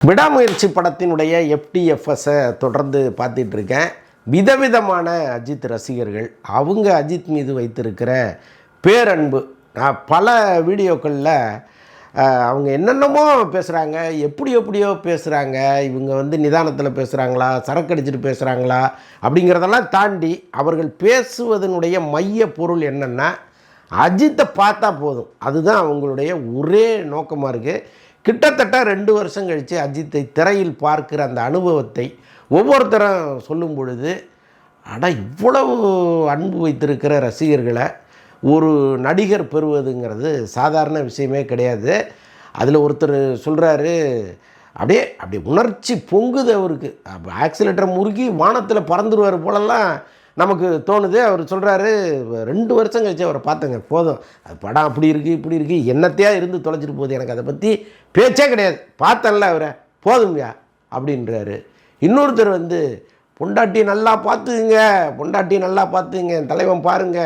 விடாமுயற்சி படத்தினுடைய எஃப்டிஎஃப்எஸை தொடர்ந்து பார்த்துட்டு இருக்கேன் விதவிதமான அஜித் ரசிகர்கள் அவங்க அஜித் மீது வைத்திருக்கிற பேரன்பு. நான் பல வீடியோக்களில் அவங்க என்னென்னமோ பேசுகிறாங்க எப்படி எப்படியோ பேசுகிறாங்க இவங்க வந்து நிதானத்தில் பேசுகிறாங்களா சரக்கு அடிச்சுட்டு பேசுகிறாங்களா அப்படிங்கிறதெல்லாம் தாண்டி அவர்கள் பேசுவதனுடைய மைய பொருள் என்னென்னா அஜித்தை பார்த்தா போதும். அதுதான் அவங்களுடைய ஒரே நோக்கமாக இருக்குது கிட்டத்தட்ட ரெண்டு வருஷம் கழித்து அஜித்தை திரையில் பார்க்கிற அந்த அனுபவத்தை ஒவ்வொருத்தரும் சொல்லும் பொழுது ஆனால் இவ்வளவு அன்பு வைத்திருக்கிற ரசிகர்களை ஒரு நடிகர் பெறுவதுங்கிறது சாதாரண விஷயமே கிடையாது. அதில் ஒருத்தர் சொல்கிறாரு அப்படியே அப்படியே உணர்ச்சி பொங்குது அவருக்கு. ஆக்சிலேட்டரை முறுக்கி வானத்தில் பறந்துருவார் போலலாம் நமக்கு தோணுது. அவர் சொல்கிறாரு ரெண்டு வருஷம் கழிச்சு அவரை பார்த்தேங்க போதும். அது படம் அப்படி இருக்குது இப்படி இருக்குது என்னத்தையா இருந்து தொலைச்சிட்டு போகுது? எனக்கு அதை பற்றி பேச்சே கிடையாது. பார்த்தேன்ல அவரை போதுங்கய்யா அப்படின்றாரு. இன்னொருத்தர் வந்து பொண்டாட்டி நல்லா பார்த்துக்குங்க பொண்டாட்டி நல்லா பார்த்துங்க என் தலைவன் பாருங்க.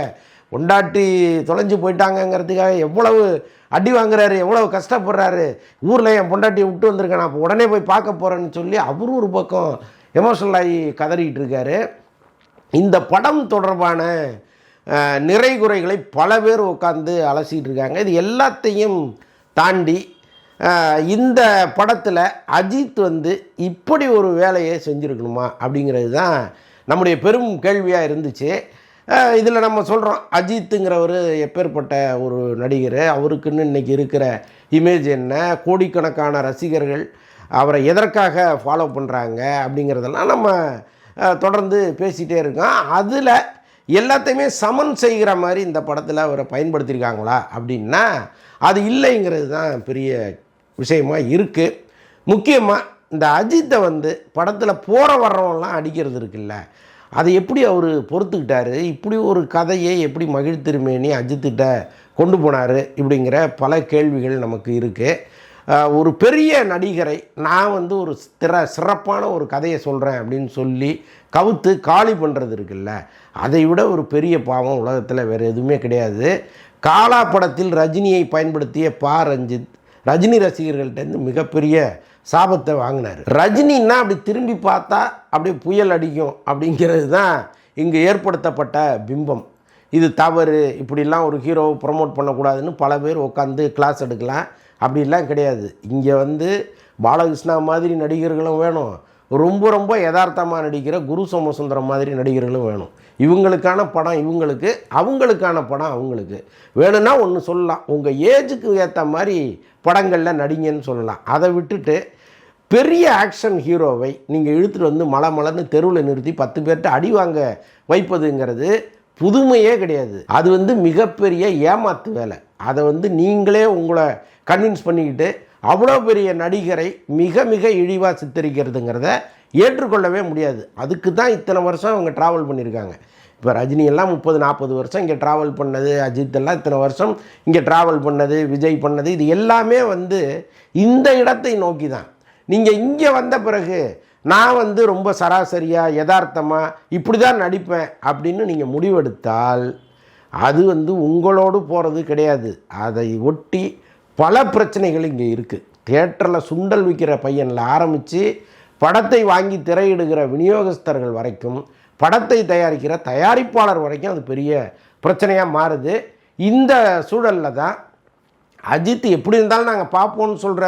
பொண்டாட்டி தொலைஞ்சு போயிட்டாங்கங்கிறதுக்காக எவ்வளவு அடி வாங்குறாரு எவ்வளவு கஷ்டப்படுறாரு. ஊரில் என் பொண்டாட்டியை விட்டு வந்திருக்கேன். நான் உடனே போய் பார்க்க போகிறேன்னு சொல்லி அவரும் ஒரு பக்கம் எமோஷனல் ஆகி கதறிக்கிட்டு இருக்காரு. இந்த படம் தொடர்பான நிறைகுறைகளை நிறை குறைகளை பல பேர் உட்காந்து அலசிட்டு இருக்காங்க. இது எல்லாத்தையும் தாண்டி இந்த படத்தில் அஜித் வந்து இப்படி ஒரு வேலையை செஞ்சுருக்கணுமா அப்படிங்கிறது தான் நம்முடைய பெரும் கேள்வியாக இருந்துச்சு. இதில் நம்ம சொல்கிறோம் அஜித்துங்கிறவர் எப்பேற்பட்ட ஒரு நடிகர் அவருக்குன்னு இன்றைக்கி இருக்கிற இமேஜ் என்ன கோடிக்கணக்கான ரசிகர்கள் அவரை எதற்காக ஃபாலோ பண்ணுறாங்க அப்படிங்கிறதெல்லாம் நம்ம தொடர்ந்து பேசிகிட்டே இருக்கோம் அதில் எல்லாத்தையுமே சமன் செய்கிற மாதிரி இந்த படத்தில் அவரை பயன்படுத்தியிருக்காங்களா அப்படின்னா அது இல்லைங்கிறது தான் பெரிய விஷயமாக இருக்குது முக்கியமாக இந்த அஜித்தை வந்து படத்தில் போகிற வர்றவங்களாம் அடிக்கிறது இருக்குல்ல அதை எப்படி அவர் பொறுத்துக்கிட்டாரு? இப்படி ஒரு கதையை எப்படி மகிழ்த்திருமேனி அஜித்திட்ட கொண்டு போனார் இப்படிங்கிற பல கேள்விகள் நமக்கு இருக்குது ஒரு பெரிய நடிகரை நான் வந்து ஒரு திற சிறப்பான ஒரு கதையை சொல்கிறேன் அப்படின்னு சொல்லி கவுத்து காலி பண்ணுறது இருக்குல்ல அதை விட ஒரு பெரிய பாவம் உலகத்தில் வேறு எதுவுமே கிடையாது. காலா படத்தில் ரஜினியை பயன்படுத்திய பா ரஞ்சித் ரஜினி ரசிகர்கள்ட்டேருந்து மிகப்பெரிய சாபத்தை வாங்கினார். ரஜினின்னா அப்படி திரும்பி பார்த்தா அப்படியே புயல் அடிக்கும் அப்படிங்கிறது தான் இங்கே ஏற்படுத்தப்பட்ட பிம்பம். இது தவறு இப்படிலாம் ஒரு ஹீரோவை ப்ரமோட் பண்ணக்கூடாதுன்னு பல பேர் உட்காந்து கிளாஸ் எடுக்கலாம். அப்படிலாம் கிடையாது. இங்கே வந்து பாலகிருஷ்ணா மாதிரி நடிகர்களும் வேணும். ரொம்ப ரொம்ப யதார்த்தமாக நடிக்கிற குரு சோமசுந்தரம் மாதிரி நடிகர்களும் வேணும். இவங்களுக்கான படம் இவங்களுக்கு அவங்களுக்கான படம் அவங்களுக்கு. வேணும்னா ஒன்று சொல்லலாம். உங்கள் ஏஜுக்கு ஏற்ற மாதிரி படங்களில் நடிங்கன்னு சொல்லலாம். அதை விட்டுட்டு பெரிய ஆக்ஷன் ஹீரோவை நீங்கள் இழுத்துட்டு வந்து மலை மலர்னு தெருவில் நிறுத்தி பத்து பேர்கிட்ட அடி வாங்க வைப்பதுங்கிறது புதுமையே கிடையாது. அது வந்து மிகப்பெரிய ஏமாத்து வேலை. அதை வந்து நீங்களே உங்களை கன்வின்ஸ் பண்ணிக்கிட்டு அவ்வளோ பெரிய நடிகரை மிக மிக இழிவாக சித்தரிக்கிறதுங்கிறத ஏற்றுக்கொள்ளவே முடியாது. அதுக்கு தான் இத்தனை வருஷம் அவங்க ட்ராவல் பண்ணியிருக்காங்க. இப்போ ரஜினியெல்லாம் முப்பது நாற்பது வருஷம் இங்கே ட்ராவல் பண்ணது அஜித் எல்லாம் இத்தனை வருஷம் இங்கே ட்ராவல் பண்ணது விஜய் பண்ணது இது எல்லாமே வந்து இந்த இடத்தை நோக்கி தான். நீங்கள் இங்கே வந்த பிறகு நான் வந்து ரொம்ப சராசரியாக யதார்த்தமாக இப்படி தான் நடிப்பேன் அப்படின்னு நீங்கள் முடிவெடுத்தால் அது வந்து உங்களோடு போகிறது கிடையாது. அதை ஒட்டி பல பிரச்சனைகள் இங்கே இருக்குது தேட்டரில் சுண்டல் விற்கிற பையனில் ஆரம்பித்து படத்தை வாங்கி திரையிடுகிற விநியோகஸ்தர்கள் வரைக்கும் படத்தை தயாரிக்கிற தயாரிப்பாளர் வரைக்கும் அது பெரிய பிரச்சனையாக மாறுது. இந்த சூழலில் தான் அஜித் எப்படி இருந்தாலும் நாங்கள் பார்ப்போம்னு சொல்கிற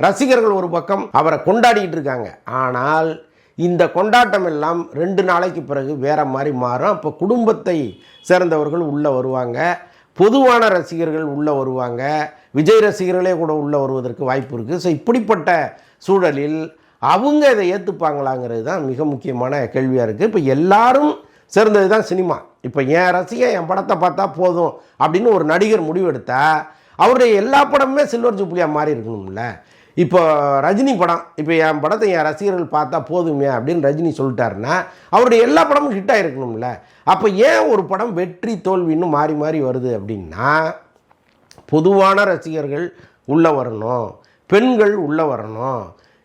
ரசிகர்கள் ஒரு பக்கம் அவரை கொண்டாடிக்கிட்டு இருக்காங்க. ஆனால் இந்த கொண்டாட்டம் எல்லாம் ரெண்டு நாளைக்கு பிறகு வேறு மாதிரி மாறும். அப்போ குடும்பத்தை சேர்ந்தவர்கள் உள்ளே வருவாங்க. பொதுவான ரசிகர்கள் உள்ளே வருவாங்க. விஜய் ரசிகர்களே கூட உள்ளே வருவதற்கு வாய்ப்பு இருக்குது ஸோ இப்படிப்பட்ட சூழலில் அவங்க இதை ஏற்றுப்பாங்களாங்கிறது தான் மிக முக்கியமான கேள்வியாக இருக்குது இப்போ எல்லாரும் சேர்ந்தது தான் சினிமா. இப்போ என் ரசிகன் என் படத்தை பார்த்தா போதும் அப்படின்னு ஒரு நடிகர் முடிவெடுத்தா அவருடைய எல்லா படமுமே சில்வர் ஜூப்ளியாக மாறி இருக்கணும்ல. இப்போ ரஜினி படம் இப்போ என் படத்தை என் ரசிகர்கள் பார்த்தா போதுமே அப்படின்னு ரஜினி சொல்லிட்டாருன்னா அவருடைய எல்லா படமும் ஹிட் ஆகிருக்கணும்ல அப்போ ஏன் ஒரு படம் வெற்றி தோல்வின்னு மாறி மாறி வருது அப்படின்னா பொதுவான ரசிகர்கள் உள்ளே வரணும் பெண்கள் உள்ளே வரணும்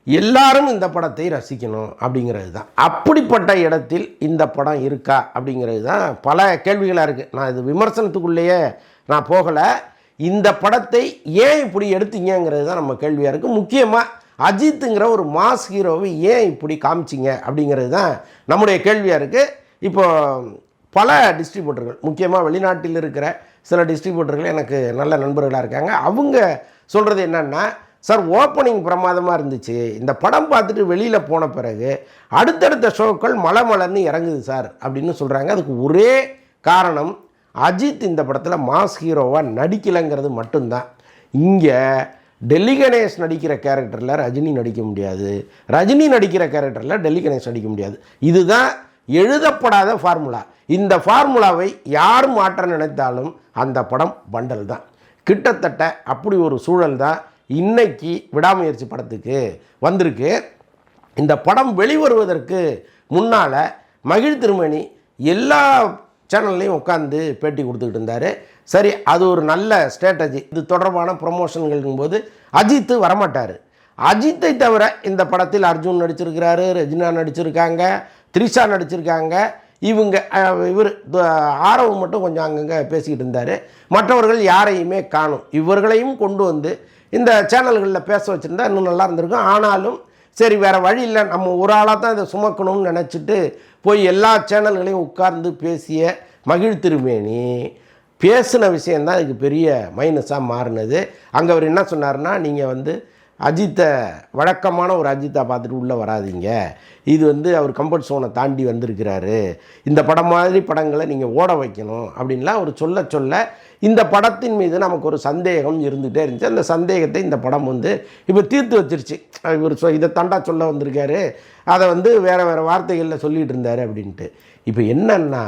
எல்லாரும் இந்த படத்தை ரசிக்கணும் அப்படிங்கிறது தான். அப்படிப்பட்ட இடத்தில் இந்த படம் இருக்கா அப்படிங்கிறது தான் பல கேள்விகளாக இருக்குது நான் இது விமர்சனத்துக்குள்ளேயே நான் போகலை. இந்த படத்தை ஏன் இப்படி எடுத்தீங்கங்கிறது தான் நம்ம கேள்வியாக இருக்குது முக்கியமாக அஜித்துங்கிற ஒரு மாஸ் ஹீரோவை ஏன் இப்படி காமிச்சிங்க அப்படிங்கிறது தான் நம்முடைய கேள்வியாக இருக்குது இப்போ பல டிஸ்ட்ரிபியூட்டர்கள் முக்கியமாக வெளிநாட்டில் இருக்கிற சில டிஸ்ட்ரிபியூட்டர்கள் எனக்கு நல்ல நண்பர்களாக இருக்காங்க. அவங்க சொல்கிறது என்னென்னா சார் ஓப்பனிங் பிரமாதமாக இருந்துச்சு. இந்த படம் பார்த்துட்டு வெளியில் போன பிறகு அடுத்தடுத்த ஷோக்கள் மலை மலர்னு இறங்குது சார் அப்படின்னு சொல்கிறாங்க அதுக்கு ஒரே காரணம் அஜித் இந்த படத்தில் மாஸ் ஹீரோவாக நடிக்கலைங்கிறது மட்டும்தான். இங்கே டெல்லி கணேஷ் நடிக்கிற கேரக்டரில் ரஜினி நடிக்க முடியாது. ரஜினி நடிக்கிற கேரக்டரில் டெல்லி கணேஷ் நடிக்க முடியாது. இதுதான் எழுதப்படாத ஃபார்முலா. இந்த ஃபார்முலாவை யார் மாற்ற நினைத்தாலும் அந்த படம் பண்டல் தான். கிட்டத்தட்ட அப்படி ஒரு சூழல் தான் இன்னைக்கு விடாமுயற்சி படத்துக்கு வந்திருக்கு. இந்த படம் வெளிவருவதற்கு முன்னால் மகிழ் திருமணி எல்லா சேனல்லையும் உட்காந்து பேட்டி கொடுத்துக்கிட்டு இருந்தார். சரி அது ஒரு நல்ல ஸ்ட்ராட்டஜி இது தொடர்பான ப்ரொமோஷன்களுக்கும் போது அஜித்து வரமாட்டார். அஜித்தை தவிர இந்த படத்தில் அர்ஜுன் நடிச்சிருக்கிறாரு ரெஜினா நடிச்சிருக்காங்க த்ரிஷா நடிச்சிருக்காங்க. இவங்க இவர் ஆரவம் மட்டும் கொஞ்சம் அங்கங்கே பேசிக்கிட்டு இருந்தார். மற்றவர்கள் யாரையுமே காணும். இவர்களையும் கொண்டு வந்து இந்த சேனல்களில் பேச வச்சுருந்தா இன்னும் நல்லா இருந்திருக்கும். ஆனாலும் சரி வேறு வழி இல்லை. நம்ம ஒரு ஆளாக தான் இதை சுமக்கணும்னு நினச்சிட்டு போய் எல்லா சேனல்களையும் உட்கார்ந்து பேசிய மகிழ் திருமேனி பேசின விஷயந்தான் இதுக்கு பெரிய மைனஸாக மாறினது. அங்கே அவர் என்ன சொன்னார்னா நீங்கள் வந்து அஜித்தை வழக்கமான ஒரு அஜித்தை பார்த்துட்டு உள்ளே வராதீங்க. இது வந்து அவர் கம்ஃபர்ட் சோனை தாண்டி வந்திருக்கிறாரு. இந்த படம் மாதிரி படங்களை நீங்கள் ஓட வைக்கணும் அப்படின்லாம் அவர் சொல்ல சொல்ல இந்த படத்தின் மீது நமக்கு ஒரு சந்தேகம் இருந்துகிட்டே இருந்துச்சு. அந்த சந்தேகத்தை இந்த படம் வந்து இப்போ தீர்த்து வச்சிருச்சு. இவர் சொ இதை தண்டா சொல்ல வந்திருக்காரு. அதை வந்து வேறு வேறு வார்த்தைகளில் சொல்லிகிட்டு இருந்தார் அப்படின்ட்டு. இப்போ என்னன்னா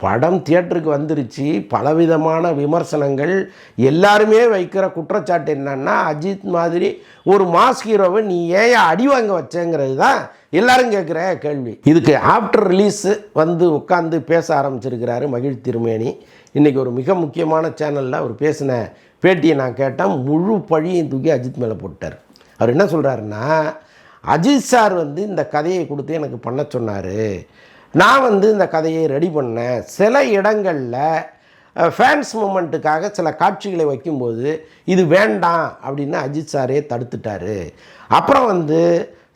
படம் தியேட்டருக்கு வந்துருச்சு. பலவிதமான விமர்சனங்கள். எல்லாருமே வைக்கிற குற்றச்சாட்டு என்னன்னா அஜித் மாதிரி ஒரு மாஸ் ஹீரோவை நீ ஏன் அடி வாங்க வச்சேங்கிறது தான் எல்லாரும் கேட்குற கேள்வி. இதுக்கு ஆஃப்டர் ரிலீஸு வந்து உட்காந்து பேச ஆரம்பிச்சிருக்கிறாரு மகிழ் திருமேனி. இன்றைக்கி ஒரு மிக முக்கியமான சேனலில் அவர் பேசின பேட்டியை நான் கேட்டேன். முழு பழியும் தூக்கி அஜித் மேலே போட்டார். அவர் என்ன சொல்கிறாருன்னா அஜித் சார் வந்து இந்த கதையை கொடுத்து எனக்கு பண்ண சொன்னார். நான் வந்து இந்த கதையை ரெடி பண்ணேன். சில இடங்களில் ஃபேன்ஸ் மூமெண்ட்டுக்காக சில காட்சிகளை வைக்கும்போது இது வேண்டாம் அப்படின்னு அஜித் சாரே தடுத்துட்டாரு. அப்புறம் வந்து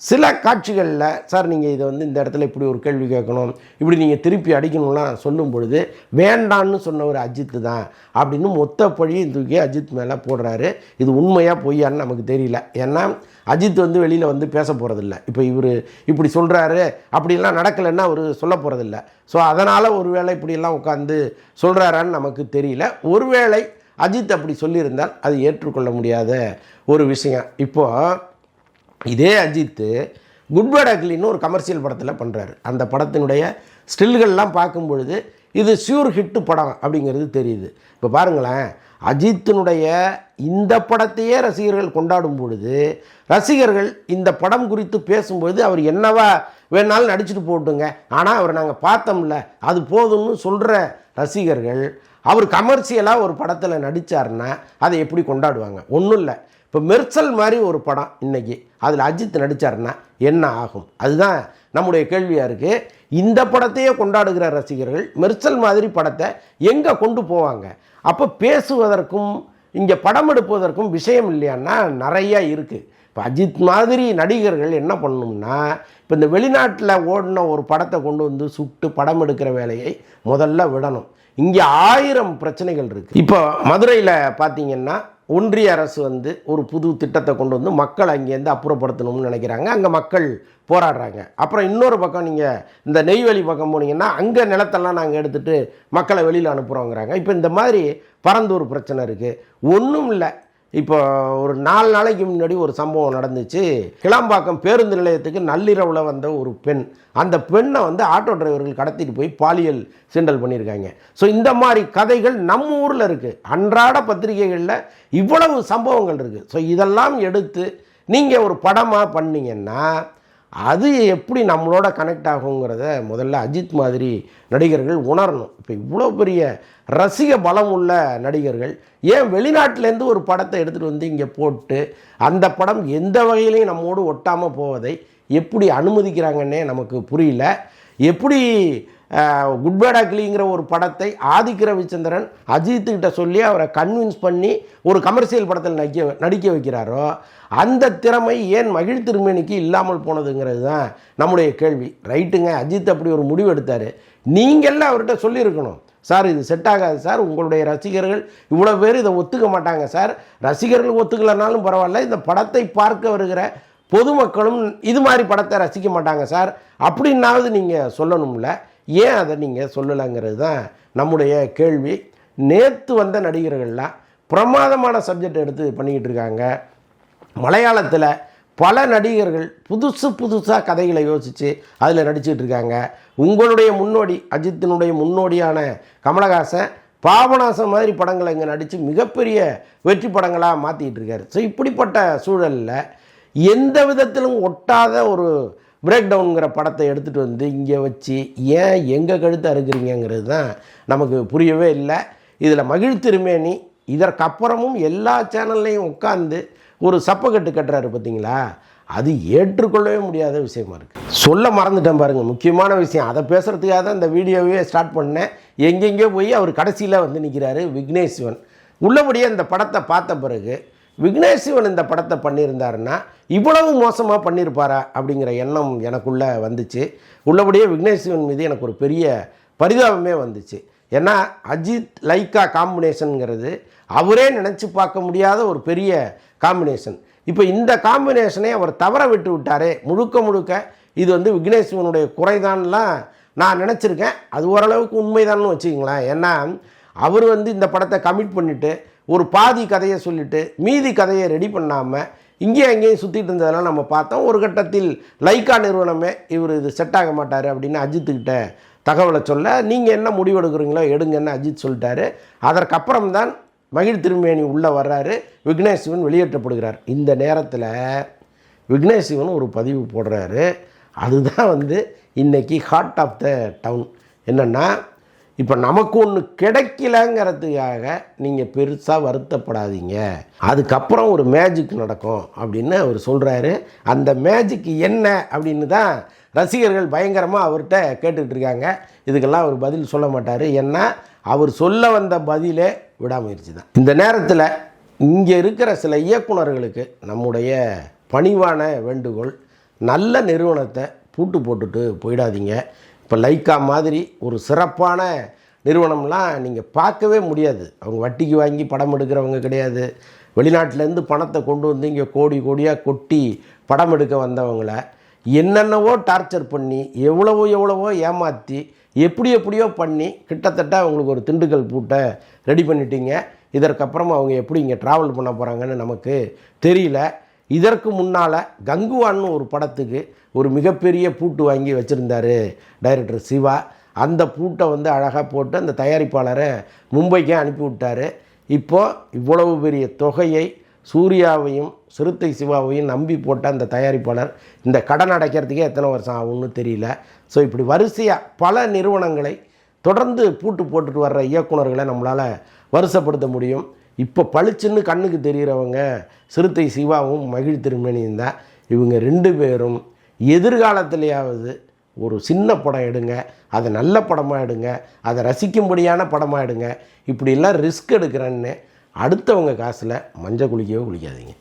சில காட்சிகளில் சார் நீங்கள் இதை வந்து இந்த இடத்துல இப்படி ஒரு கேள்வி கேட்கணும் இப்படி நீங்கள் திருப்பி அடிக்கணும்லாம் சொல்லும் பொழுது வேண்டான்னு சொன்ன ஒரு தான் அப்படின்னு மொத்த பழியும் தூக்கி அஜித் மேலே போடுறாரு. இது உண்மையாக பொய்யான்னு நமக்கு தெரியல. ஏன்னா அஜித் வந்து வெளியில் வந்து பேச போகிறதில்ல இப்போ இவர் இப்படி சொல்கிறாரு அப்படிலாம் நடக்கலைன்னா அவர் சொல்ல போகிறதில்ல ஸோ அதனால் ஒருவேளை இப்படியெல்லாம் உட்காந்து சொல்கிறாரான்னு நமக்கு தெரியல. ஒருவேளை அஜித் அப்படி சொல்லியிருந்தால் அது ஏற்றுக்கொள்ள முடியாத ஒரு விஷயம். இப்போது இதே அஜித்து குட் பேட் அக்லின்னு ஒரு கமர்ஷியல் படத்தில் பண்ணுறாரு அந்த படத்தினுடைய ஸ்டில்கள்லாம் பார்க்கும் பொழுது இது ஷியூர் ஹிட்டு படம் அப்படிங்கிறது தெரியுது. இப்போ பாருங்களேன் அஜித்தினுடைய இந்த படத்தையே ரசிகர்கள் கொண்டாடும் பொழுது ரசிகர்கள் இந்த படம் குறித்து பேசும்பொழுது அவர் என்னவா வேணாலும் நடிச்சுட்டு போட்டுங்க. ஆனால் அவர் நாங்கள் பார்த்தோம்ல அது போதும்னு சொல்கிற ரசிகர்கள் அவர் கமர்ஷியலாக ஒரு படத்தில் நடித்தாருன்னா அதை எப்படி கொண்டாடுவாங்க? ஒன்றும் இல்லை. இப்போ மெர்சல் மாதிரி ஒரு படம் இன்றைக்கி அதில் அஜித் நடித்தாருன்னா என்ன ஆகும்? அதுதான் நம்முடைய கேள்வியாக இருக்குது இந்த படத்தையே கொண்டாடுகிற ரசிகர்கள் மெர்சல் மாதிரி படத்தை எங்கே கொண்டு போவாங்க? அப்போ பேசுவதற்கும் இங்கே படம் எடுப்பதற்கும் விஷயம் இல்லையான்னா நிறையா இருக்குது இப்போ அஜித் மாதிரி நடிகர்கள் என்ன பண்ணணும்னா இப்போ இந்த வெளிநாட்டில் ஓடின ஒரு படத்தை கொண்டு வந்து சுட்டு படம் எடுக்கிற வேலையை முதல்ல விடணும். இங்கே ஆயிரம் பிரச்சனைகள் இருக்குது இப்போ மதுரையில் பார்த்தீங்கன்னா ஒன்றிய அரசு வந்து ஒரு புது திட்டத்தை கொண்டு வந்து மக்கள் அங்கேருந்து அப்புறப்படுத்தணும்னு நினைக்கிறாங்க. அங்கே மக்கள் போராடுறாங்க. அப்புறம் இன்னொரு பக்கம் நீங்கள் இந்த நெய்வேலி பக்கம் போனீங்கன்னா அங்கே நிலத்தெல்லாம் நாங்கள் எடுத்துகிட்டு மக்களை வெளியில் அனுப்புகிறோங்கிறாங்க இப்போ இந்த மாதிரி பரந்தூர் பிரச்சனை இருக்குது ஒன்றும் இல்லை. இப்போ ஒரு நாலு நாளைக்கு முன்னாடி ஒரு சம்பவம் நடந்துச்சு. கிளாம்பாக்கம் பேருந்து நிலையத்துக்கு நள்ளிரவில் வந்த ஒரு பெண். அந்த பெண்ணை வந்து ஆட்டோ டிரைவர்கள் கடத்திட்டு போய் பாலியல் சிண்டல் பண்ணியிருக்காங்க. ஸோ இந்த மாதிரி கதைகள் நம்ம ஊரில் இருக்குது அன்றாட பத்திரிகைகளில் இவ்வளவு சம்பவங்கள் இருக்குது ஸோ இதெல்லாம் எடுத்து நீங்கள் ஒரு படமாக பண்ணீங்கன்னா அது எப்படி நம்மளோட கனெக்ட் ஆகுங்கிறத முதல்ல அஜித் மாதிரி நடிகர்கள் உணரணும். இப்போ இவ்வளோ பெரிய ரசிக பலம் உள்ள நடிகர்கள் ஏன் வெளிநாட்டிலேருந்து ஒரு படத்தை எடுத்துகிட்டு வந்து இங்கே போட்டு அந்த படம் எந்த வகையிலையும் நம்மோடு ஒட்டாமல் போவதை எப்படி அனுமதிக்கிறாங்கன்னே நமக்கு புரியல. எப்படி குட் அக்லிங்கிற ஒரு படத்தை ஆதிக்க ரவிச்சந்திரன் அஜித்துக்கிட்ட சொல்லி அவரை கன்வின்ஸ் பண்ணி ஒரு கமர்ஷியல் படத்தில் நடிக்க நடிக்க வைக்கிறாரோ அந்த திறமை ஏன் மகிழ் திருமேனிக்கு இல்லாமல் போனதுங்கிறது தான் நம்முடைய கேள்வி. ரைட்டுங்க அஜித் அப்படி ஒரு முடிவு எடுத்தார். நீங்கள்லாம் அவர்கிட்ட சொல்லியிருக்கணும். சார் இது செட் ஆகாது சார். உங்களுடைய ரசிகர்கள் இவ்வளோ பேர் இதை ஒத்துக்க மாட்டாங்க சார். ரசிகர்கள் ஒத்துக்கலைனாலும் பரவாயில்ல. இந்த படத்தை பார்க்க வருகிற பொதுமக்களும் இது மாதிரி படத்தை ரசிக்க மாட்டாங்க சார். அப்படின்னாவது நீங்கள் சொல்லணும்ல. ஏன் அதை நீங்கள் சொல்லலைங்கிறது தான் நம்முடைய கேள்வி. நேற்று வந்த நடிகர்கள்லாம் பிரமாதமான சப்ஜெக்ட் எடுத்து பண்ணிக்கிட்டு இருக்காங்க. மலையாளத்தில் பல நடிகர்கள் புதுசு புதுசாக கதைகளை யோசித்து அதில் நடிச்சிட்டு இருக்காங்க. உங்களுடைய முன்னோடி அஜித்தினுடைய முன்னோடியான கமலஹாசன் பாபநாசம் மாதிரி படங்களை இங்கே நடித்து மிகப்பெரிய வெற்றி படங்களாக மாற்றிக்கிட்டு இருக்காரு. ஸோ இப்படிப்பட்ட சூழலில் எந்த விதத்திலும் ஒட்டாத ஒரு பிரேக் டவுனுங்கிற படத்தை எடுத்துகிட்டு வந்து இங்கே வச்சு ஏன் எங்கள் கழுத்தை அறுக்கிறீங்கிறது தான் நமக்கு புரியவே இல்லை. இதில் மகிழ் திருமேனி இதற்கப்புறமும் எல்லா சேனல்லையும் உட்காந்து ஒரு சப்பக்கட்டு கட்டுறாரு பார்த்தீங்களா? அது ஏற்றுக்கொள்ளவே முடியாத விஷயமா இருக்குது சொல்ல மறந்துட்டேன் பாருங்கள் முக்கியமான விஷயம். அதை பேசுகிறதுக்காக தான் இந்த வீடியோவே ஸ்டார்ட் பண்ணேன். எங்கெங்கே போய் அவர் கடைசியில் வந்து நிற்கிறாரு விக்னேஸ்வன் உள்ளபடியே இந்த படத்தை பார்த்த பிறகு விக்னேஷ் சிவன் இந்த படத்தை பண்ணியிருந்தாருன்னா இவ்வளவு மோசமாக பண்ணியிருப்பாரா அப்படிங்கிற எண்ணம் எனக்குள்ளே வந்துச்சு. உள்ளபடியே விக்னேஷ் சிவன் மீது எனக்கு ஒரு பெரிய பரிதாபமே வந்துச்சு. ஏன்னா அஜித் லைக்கா காம்பினேஷனுங்கிறது அவரே நினச்சி பார்க்க முடியாத ஒரு பெரிய காம்பினேஷன். இப்போ இந்த காம்பினேஷனை அவர் தவற விட்டு விட்டாரே முழுக்க முழுக்க இது வந்து விக்னேஷ் சிவனுடைய குறைதான்லாம் நான் நினச்சிருக்கேன். அது ஓரளவுக்கு உண்மைதான்னு வச்சுக்கிங்களேன். ஏன்னா அவர் வந்து இந்த படத்தை கமிட் பண்ணிவிட்டு ஒரு பாதி கதையை சொல்லிவிட்டு மீதி கதையை ரெடி பண்ணாமல் இங்கேயும் அங்கேயும் சுற்றிட்டு இருந்ததெல்லாம் நம்ம பார்த்தோம். ஒரு கட்டத்தில் லைக்கா நிறுவனமே இவர் இது செட் ஆக மாட்டார் அப்படின்னு அஜித்துக்கிட்ட தகவலை சொல்ல நீங்கள் என்ன முடிவெடுக்கிறீங்களோ எடுங்கன்னு அஜித் சொல்லிட்டாரு. அதற்கப்புறம் தான் மகிழ் திருமேனி உள்ளே வர்றாரு. விக்னேஷ் சிவன் வெளியேற்றப்படுகிறார். இந்த நேரத்தில் விக்னேஷ் சிவன் ஒரு பதிவு போடுறாரு. அதுதான் வந்து இன்றைக்கி ஹார்ட் ஆஃப் த டவுன் என்னென்னா இப்போ நமக்கு ஒன்று கிடைக்கலங்கிறதுக்காக நீங்கள் பெருசாக வருத்தப்படாதீங்க. அதுக்கப்புறம் ஒரு மேஜிக் நடக்கும் அப்படின்னு அவர் சொல்கிறாரு அந்த மேஜிக் என்ன அப்படின்னு தான் ரசிகர்கள் பயங்கரமாக அவர்கிட்ட கேட்டுக்கிட்டு இருக்காங்க. இதுக்கெல்லாம் அவர் பதில் சொல்ல மாட்டார். ஏன்னா அவர் சொல்ல வந்த பதிலே விடாமுயற்சி தான். இந்த நேரத்தில் இங்கே இருக்கிற சில இயக்குனர்களுக்கு நம்முடைய பணிவான வேண்டுகோள் நல்ல நிறுவனத்தை பூட்டு போட்டுட்டு போயிடாதீங்க. இப்போ லைக்கா மாதிரி ஒரு சிறப்பான நிறுவனம்லாம் நீங்கள் பார்க்கவே முடியாது. அவங்க வட்டிக்கு வாங்கி படம் எடுக்கிறவங்க கிடையாது. வெளிநாட்டிலேருந்து பணத்தை கொண்டு வந்து இங்கே கோடி கோடியாக கொட்டி படம் எடுக்க வந்தவங்கள என்னென்னவோ டார்ச்சர் பண்ணி எவ்வளவோ எவ்வளவோ ஏமாற்றி எப்படி எப்படியோ பண்ணி கிட்டத்தட்ட அவங்களுக்கு ஒரு திண்டுக்கல் பூட்டை ரெடி பண்ணிட்டீங்க. இதற்கப்புறம் அவங்க எப்படி இங்கே ட்ராவல் பண்ண போகிறாங்கன்னு நமக்கு தெரியல. இதற்கு முன்னால் கங்குவான்னு ஒரு படத்துக்கு ஒரு மிகப்பெரிய பூட்டு வாங்கி வச்சுருந்தாரு டைரக்டர் சிவா. அந்த பூட்டை வந்து அழகாக போட்டு அந்த தயாரிப்பாளரை மும்பைக்கே அனுப்பி விட்டார். இப்போது இவ்வளவு பெரிய தொகையை சூர்யாவையும் சிறுத்தை சிவாவையும் நம்பி போட்ட அந்த தயாரிப்பாளர் இந்த கடன் அடைக்கிறதுக்கே எத்தனை வருஷம் ஆகும்னு தெரியல. ஸோ இப்படி வரிசையாக பல நிறுவனங்களை தொடர்ந்து பூட்டு போட்டுட்டு வர்ற இயக்குனர்களை நம்மளால் வருஷப்படுத்த முடியும். இப்போ பளிச்சுன்னு கண்ணுக்கு தெரிகிறவங்க சிறுத்தை சிவாவும் மகிழ் திருமணியும் தான் இவங்க ரெண்டு பேரும் எதிர்காலத்திலேயாவது ஒரு சின்ன படம் எடுங்க அதை நல்ல படமாக எடுங்க அதை ரசிக்கும்படியான படமாக எடுங்க. இப்படிலாம் ரிஸ்க் எடுக்கிறேன்னு அடுத்தவங்க காசில் மஞ்சள் குளிக்கவே குளிக்காதீங்க.